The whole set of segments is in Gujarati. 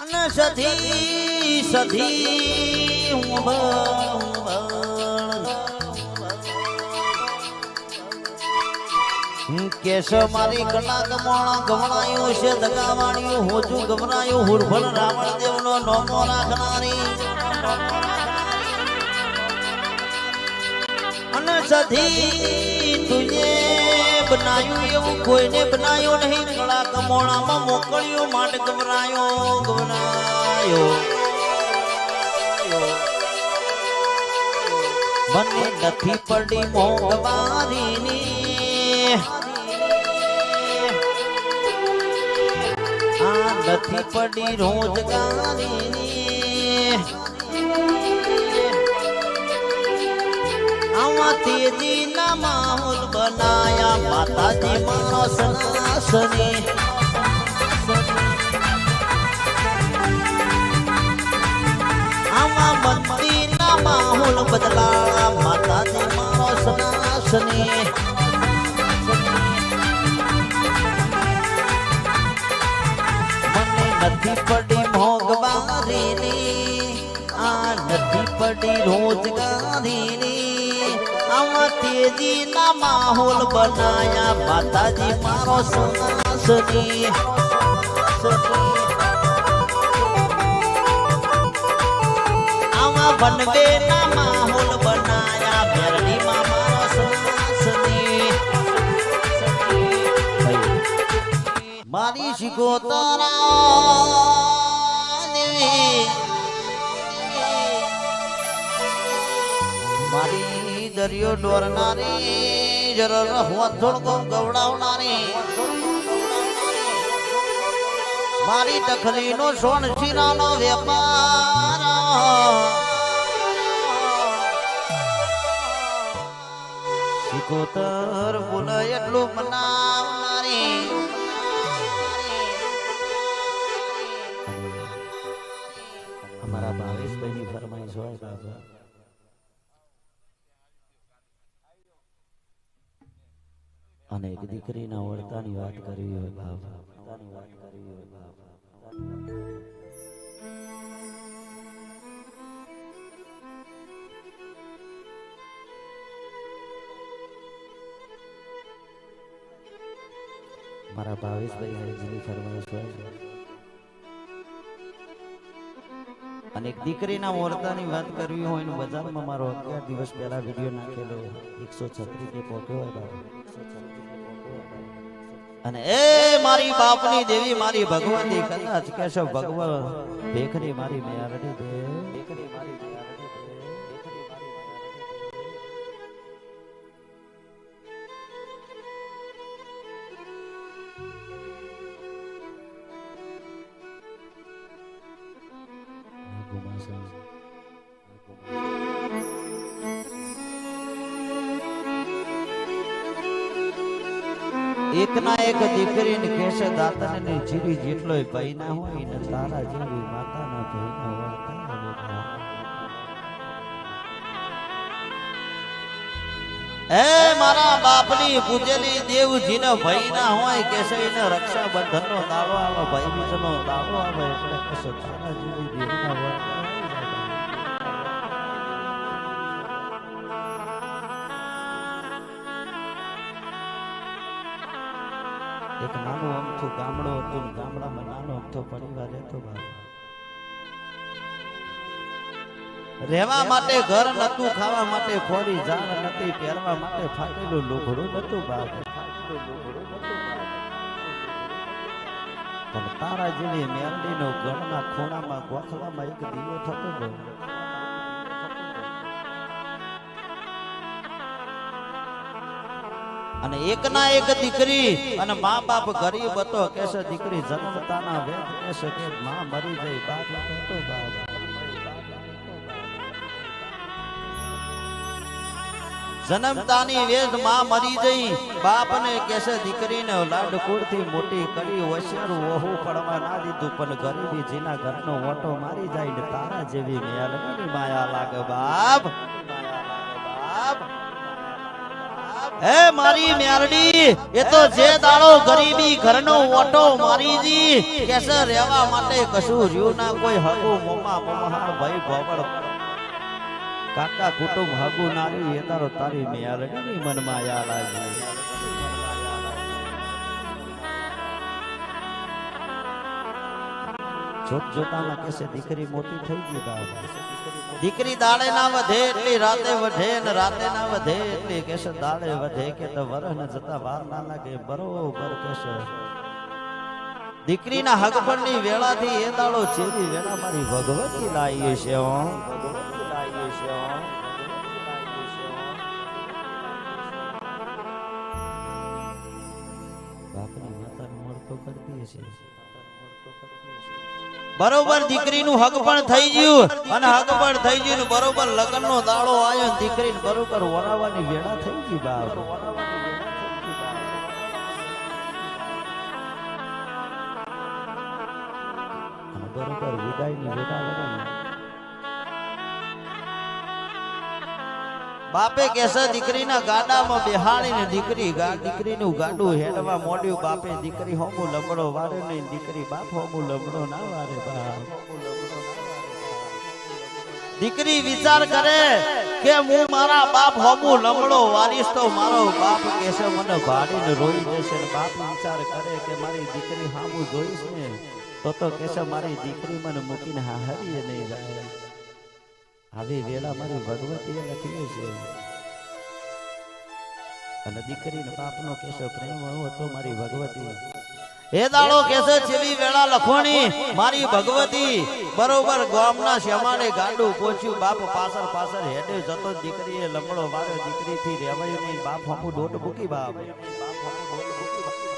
અને સધી સધી કેશ મારી કલા ગવણાયું છે, દગાવાણિયું હોજું ગવરાયું હુરભર રાવણ દેવનો નોમો રાખનારી. અને સધી તુજે બનાયું એવું કોઈને બનાયો નહીં. કળા કમોણામાં મોકલ્યો માટે ગભરાયો ગભરાયો. મને નથી પડી મોંઘવારીની. આ નથી પડી રોજગારીની. આવા તેજી ના માહોલ બનાયા. માતાજી માણસ નાસની આવા મંદિર ના માહોલ બદલાયા. માતાજી માણસ નાસની મને નથી પડી મોંઘવારીની આ નથી પડી રોજગારીની તેજી ના માહોલ બનાયા. માતાજી મારો સુનાસની આવા વનવે ના માહોલ બનાયા. બેરડી માં મારો સુનાસની મારી શિકોતરા દેવી મારી દરિયો ડોરનારી જરર રહવા થોડકો ગવડાવનારી. મારી તખલીનો સોન શીરાનો વેપાર. શિકોતર બોલે એટલું મનાવનારી. અમારા ભાવેશભાઈ ની ફરમાઈશ હોય બાબા અને એક દીકરીના વળતાની વાત કરવી હોય બાપ. વળતાની વાત કરવી હોય બાબા મારા ભાવેશભાઈ હરિજીની ફરમાઈશ હોય અને એક દીકરીના મોરતાની વાત કરવી હોય ને બજારમાં મારો અગિયાર દિવસ પહેલા વીડિયો નાખેલો એકસો છત્રીસ ને પોક્યો હોય બાબા અને એ મારી બાપની દેવી મારી ભગવાન કદાચ કેશવ ભગવાન, ભેખરી મારી મેયારડી એક ના એક દીકરીને કેશે દાતા ને જીરી જેટલો ભય ના હોય ને તારા જેવી માતાના ભાઈ ના હોય હે મારા બાપની પૂજેલી દેવજીને ભય ના હોય કેશે એને રક્ષાબંધન નો દાડો આવે ભાઈ બીજ નો દાડો તારા જેવી દેવના હોય. એક નાનું અમથું ગામડું હતું ગામડામાં નાનો અમથો પરિવાર રહેતો રહેવા માટે ઘર નતું ખાવા માટે ખોરી જાળ નથી પહેરવા માટે ફાટેલું લુઘડું નતું બાપ નતું. પણ તારા જેવી મેરડીનો ગણના ખૂણામાં ગોખલામાં એક દીવો થતો ગયો. અને એકના એક દીકરી અને મા બાપ ગરીબ હતો. કેસે દીકરી, જન્મતાના વેદ કેસે કે માં મરી જઈ, બાપ હતો બાપ જન્મતાની વેદમાં મરી જઈ બાપ ને કેસે દીકરીને લાડકોડથી મોટી કરી હોશિયાર વહુ પડવા ના દીધું, પણ ગરીબી જીના ઘરનો ઓટો મારી જાય ને તારા જેવી મેલની માયા લાગે બાપ. હે મારી મ્યારડી, એ તો જે દાડો ગરીબી ઘરનો ઓટો મારી જી કેસે રહેવા માટે કશું રહ્યું ના, કોઈ હગુ મોમા પમહાર ભાઈ ભોગળ કાકા કુટુંબ હગુ નારી, એ તારો તારી મ્યારડી મનમાં યાદ આવી. જોત જોતામાં કેસે દીકરી મોટી થઈ ગઈ બાપ? દીકરી દાડે ના વધે એટલી રાતે વધે ને રાતે ના વધે એટલી કેસે દાડે વધે કે તો વરહને જતા વાર ના લાગે, બરોબર કેસે. દીકરીના હગપણની વેળાથી એ દાડો ચેરી વેળા મારી ભગવતી લાવી છે બાપની કરતી છે બરોબર દીકરીનું હક પણ થઈ ગયું. અને હક પણ થઈ ગયું બરોબર બરોબર લગ્નનો દાડો આવ્યો ને દીકરીને બરોબર વરાવાની વેળા થઈ ગઈ બાપ. બરોબર વિદાયની વળે બાપે કેસે દીકરીના ગાડામાં બેહાડીને દીકરી દીકરીનું ગાડું હેડવા મોડ્યું. બાપે, દીકરી હોમું લમડો વારે નહીં, દીકરી બાપ હોમું લમડો ના વારે બાપ. દીકરી વિચાર કરે કે, હું મારા બાપ હોમું લમડો વારીશ તો મારો બાપ કેસે મને ભાડીને રોઈ દેશે. બાપ વિચાર કરે કે, મારી દીકરી હામું જોઈશ ને, તો તો કેસે મારી દીકરી મને મૂકીને હરીએ નહીં જાય. આવી વેલા મારી ભગવતીએ લખી છે. અને દીકરીને બાપનો કેસો પ્રેમ હતો મારી ભગવતી. એ દાડો કેસે છેવી વેળા લખવાની મારી ભગવતી. બરોબર ગામના શ્યામાને ગાડું પહોંચ્યું બાપ પાછળ પાછળ હેડે જતો દીકરીએ લમડો માર્યો દીકરીથી રેવાયું નહીં, બાપ હમું દોટ મૂકી બાપ.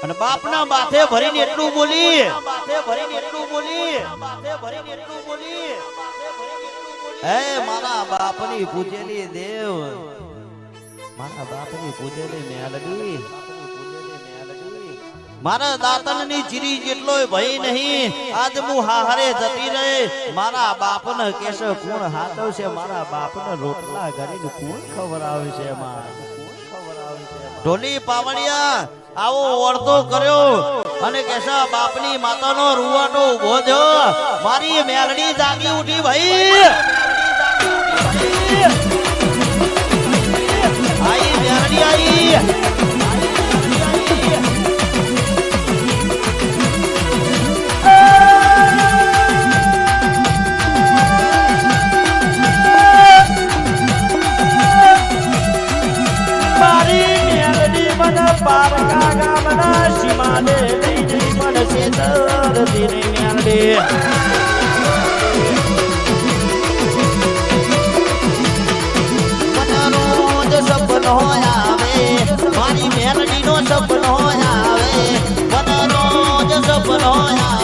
અને બાપના માથે ભરીને એટલું બોલી. માથે ભરીને એટલું બોલી. માથે ભરીને એટલું બોલી. હે, મારા બાપની પૂજેલી દેવ. મારા બાપની પૂજેલી મેલડી. મારા દાતનની ચીરી જેટલો ભય નહીં. આજ હું હાહરે જતી રહે. મારા બાપને કેશે કોણ હાચવશે, મારા બાપને રોટલા કરીને કોણ ખવડાવે છે ઢોલી પાવડિયા આવો ઓળતો કર્યો. અને કેશા બાપની માતાનો રૂવાટો ઊભો થયો. મારી મેલડી જાગી ઉઠી ભાઈ. આઈ આઈ મેલડીનો સપનો આવે મને રોજ સપનો આવે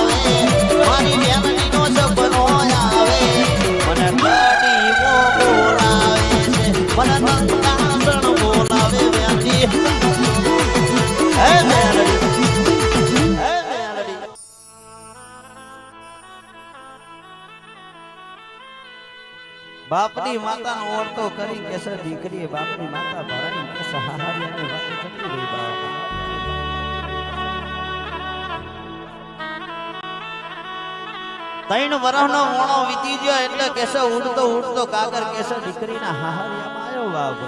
બાપની માતાનો ઓળતો કરી કેસે દીકરી બાપની માતા ભરાની કે સહારિયાની વાત જતી રહી વીતી ગયો એટલે કેસે ઉડતો ઉડતો કાગર કેસે દીકરીના હાહરિયામાં આવ્યો બાપ.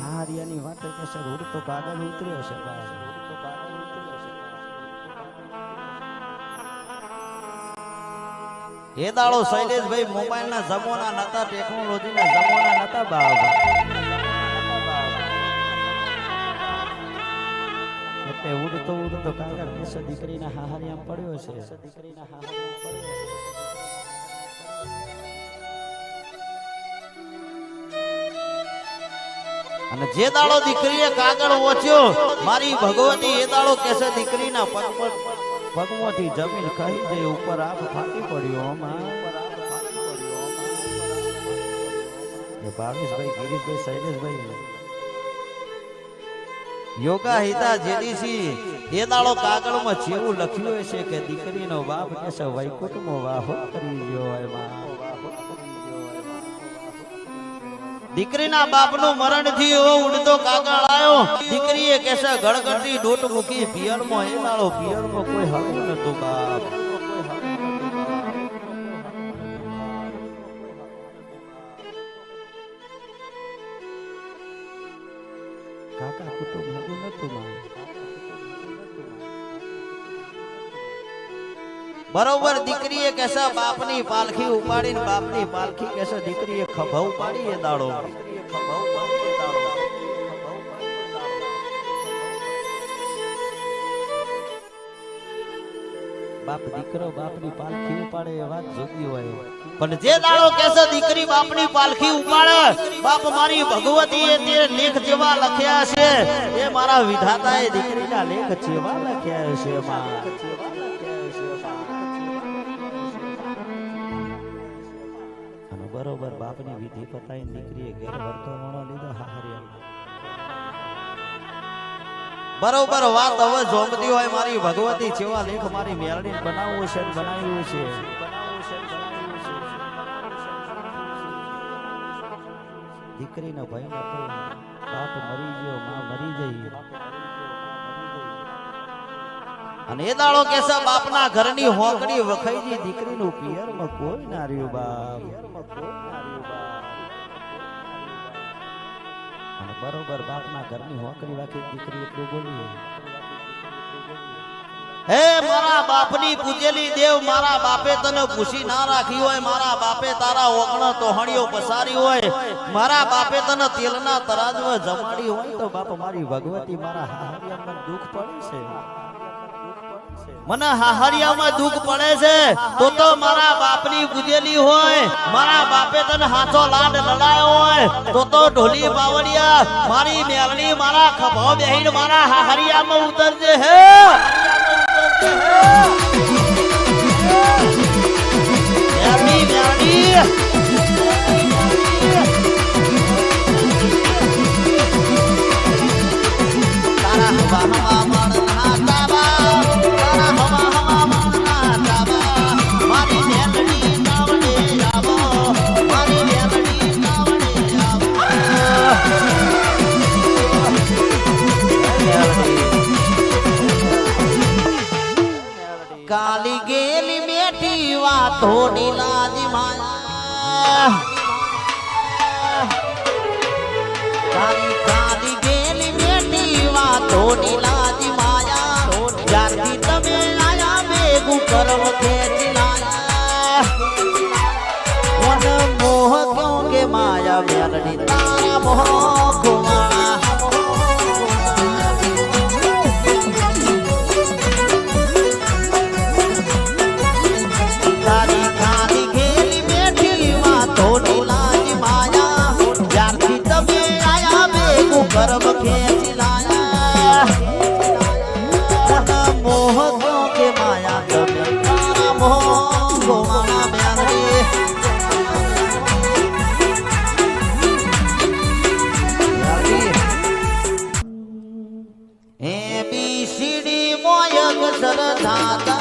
હાહરિયાની વાતે કેસે ઉડતો કાગળ ઉતર્યો છે બાપ. એ દાડો શૈલેષભાઈ મોબાઈલ ના જમાના નતા ટેકનોલોજી ના જમાના નતા બાપ. એટલે ઉડતો ઉડતો કાગળ કેસે દીકરીના હાહારિયામાં પડ્યો છે. દીકરીના પડ્યો અને જે દાડો દીકરીએ કાગળ ઓછ્યો મારી ભગવતી એ દાડો કેસે દીકરીના પગ પર. પગમાંથી જમીન કહી દે, ઉપર આપ ફાટી પડ્યો ભાવેશભાઈ, ગિરીશભાઈ યોગા હિતા જેડીસી એ દાડો કાગળમાં જેવું લખ્યું છે કે દીકરીનો બાપ વૈકુટ વૈકુંઠમાં વાહો કરી ગયો એમાં. દીકરીના બાપનું મરણ થયું ઉડતો કાગળ આવ્યો દીકરીએ કેસે ગળગળતી ડોટ મૂકી, પિયરમાં એ નાળો, પિયરમાં કોઈ હળવું નતું બાપ. બરોબર દીકરીએ કેસો બાપની પાલખી ઉપાડીને બાપની પાલખી કેસો દીકરીએ ખભા ઉપાડી એ દાડો. બાપ દીકરો બાપની પાલખી ઉપાડે એ વાત જોતી હોય. પણ જે દાડો કેસો દીકરી બાપની પાલખી ઉપાડે, બાપ મારી ભગવતી તે લેખ જેવા લખ્યા છે. એ મારા વિધાતાએ દીકરીના લેખ જેવા લખ્યા છે, માં. બરોબર, બાપની વિધિ પતાઈ દીકરીએ ઘેર વર્તો વણો લીધો. હાહરિયા બરોબર, વાત હવે જોમતી હોય મારી ભગવતી જેવા લેખ મારી મેળડી બનાવવું છે બનાવ્યું છે. દીકરીનો ભય બાપ મરી ગયો, માં મરી જઈ અને એ દાડો કેસે બાપના ઘરની હોકડી વખાઈ દીકરીનું પિયરમાં કોઈ ના રહ્યું, બાપ. બરોબર બાપના ઘરની હોકડી વાકી દીકરી એટલું બોલી હે, મારા બાપની પૂજેલી દેવ, મારા બાપે તને પૂછી ના રાખી હોય, મારા બાપે તારા ઓગણો તોહણીઓ પસારી હોય, મારા બાપે તને તેલના તરાજમાં જમાડી હોય, તો બાપ મારી ભગવતી મારા દુઃખ પડે છે. મને હાહરિયામાં દુઃખ પડે છે, તો તો મારા બાપની ગુજેલી હોય, મારા બાપે તને હાથો લાડ લડાયો હોય, તો તો ઢોલી બાવળિયા, મારી મેલણી મારા ખભો બેહીને મારા હાહરિયામાં ઉતરજે હે. મેલણી સરધા તારે